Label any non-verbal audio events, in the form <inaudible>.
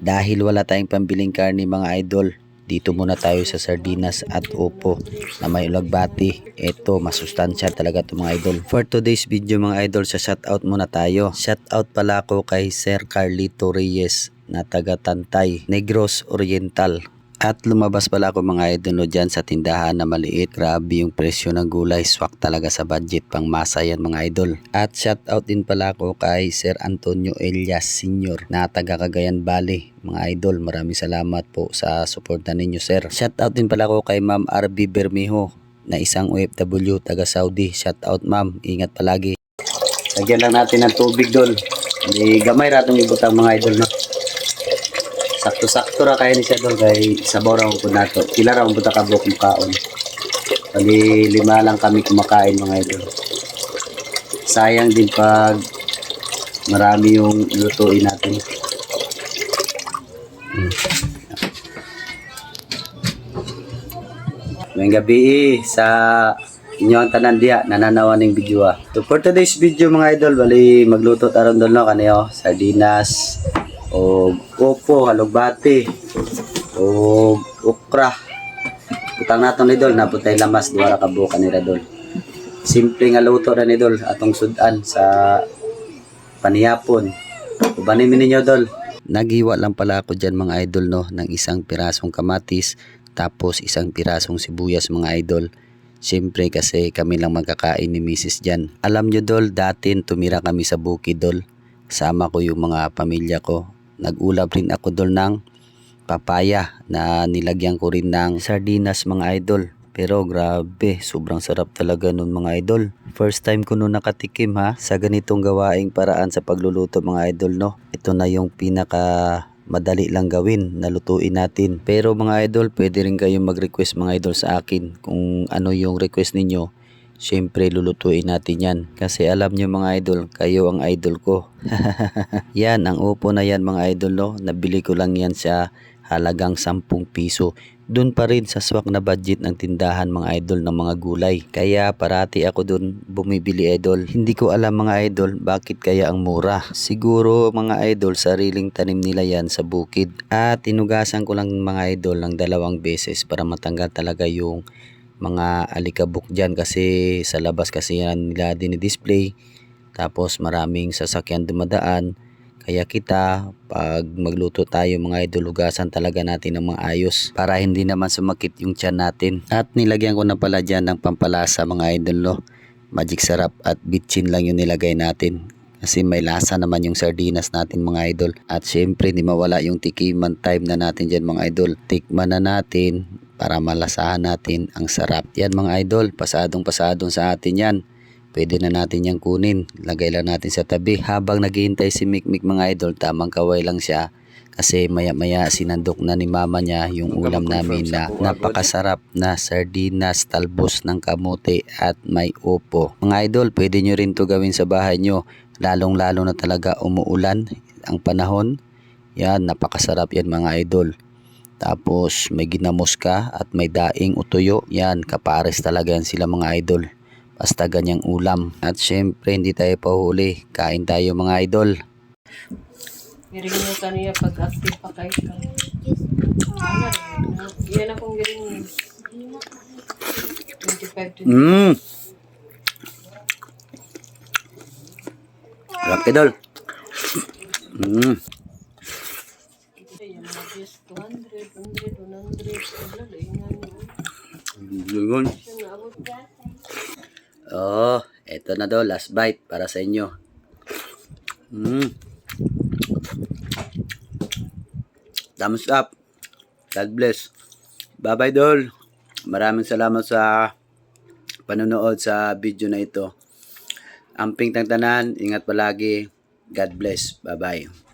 Dahil wala tayong pambiling karni mga idol, dito muna tayo sa sardinas at upo na may ulagbati. Ito, masustansya talaga to mga idol. For today's video mga idol, sa shoutout muna tayo. Shoutout pala ako kay Sir Carlito Reyes na taga Tantay, Negros Oriental. At lumabas pala ako mga idol no, dyan sa tindahan na maliit. Grabe yung presyo ng gulay. Swak talaga sa budget pang masa yan mga idol. At shout out din pala ako kay Sir Antonio Elias Sr. na taga Cagayan Valley. Mga idol, maraming salamat po sa suporta ninyo sir. Shout out din pala ako kay Ma'am RB Bermejo na isang OFW taga Saudi. Shout out ma'am, ingat palagi. Lagyan lang natin ng tubig doon. May gamay ratong ibutang mga idol no. Sakto-sakto ra kaya ni siya doon kay sabaw ra po nato. Pila ra buta ka buok kaon. Bali lima lang kami kumakain mga idol. Sayang din pag marami yung lutuin natin. Hmm. May gabi sa inyo ang tanan diha nananawa ning video ah. So for today's video mga idol bali magluto taron dol no kaniyo sardinas o opo halugbati o okra. Utang naton ni dol naputay lamas duwa ra ka buka ni dol. Simple nga luto ra ni dol atong sudan sa panihapon. Ubanin ninyo dol. Nagiwa lang pala ako dyan mga idol no ng isang pirasong kamatis tapos isang pirasong sibuyas mga idol. Siyempre kasi kami lang magkakain ni Mrs. dyan. Alam nyo dol, dati tumira kami sa bukid dol. Sama ko yung mga pamilya ko. Nag-ulap rin ako dol ng papaya na nilagyan ko rin ng sardinas mga idol. Pero grabe, sobrang sarap talaga nun mga idol. First time ko nun nakatikim ha sa ganitong gawaing paraan sa pagluluto mga idol no. Ito na yung pinaka madali lang gawin na lutuin natin. Pero mga idol, pwede rin kayong mag-request mga idol sa akin kung ano yung request ninyo. Siyempre lulutuin natin yan. Kasi alam nyo mga idol, kayo ang idol ko. <laughs> yan, ang upo na yan mga idol no. Nabili ko lang yan sa halagang 10 piso. Doon pa rin sa swak na budget ng tindahan mga idol ng mga gulay. Kaya parati ako doon bumibili idol. Hindi ko alam mga idol bakit kaya ang mura. Siguro mga idol sariling tanim nila yan sa bukid. At inugasan ko lang mga idol ng dalawang beses para matanggal talaga yung mga alikabok dyan kasi sa labas kasi yan nila dinidisplay. Tapos maraming sasakyan dumadaan. Kaya kita, pag magluto tayo mga idol, hugasan talaga natin ng mga ayos para hindi naman sumakit yung tiyan natin. At nilagyan ko na pala dyan ng pampalasa mga idol, no? Magic sarap at bitchin lang yung nilagay natin. Kasi may lasa naman yung sardinas natin mga idol. At syempre, di mawala yung tikiman time na natin dyan mga idol. Tikman na natin para malasahan natin ang sarap. Yan mga idol, pasadong pasadong sa atin yan. Pwede na natin yang kunin. Lagay lang natin sa tabi. Habang naghihintay si Mikmik mga idol, tamang kaway lang siya. Kasi maya maya sinandok na ni mama niya yung ulam namin na napakasarap na sardinas, talbos ng kamote at may upo. Mga idol, pwede nyo rin to gawin sa bahay nyo. Lalong lalo na talaga umuulan ang panahon. Yan, napakasarap yan mga idol. Tapos may ginamos ka at may daing utuyo. Yan, kapares talaga yan sila mga idol basta ganyang ulam. At syempre, hindi tayo pahuli. Kain tayo mga idol. Giring mo kaniya pag active pa kayo ka. Yan akong giring 25 to Mmm! Sarap idol. Mmm. Just 200, 100, 100. Wala, laingan mo. Yun. Oh, eto na daw, last bite para sa inyo. Mmm. Thumbs up. God bless. Bye-bye, Dol. Maraming salamat sa panonood sa video na ito. Amping tang tanan, ingat palagi. God bless. Bye-bye.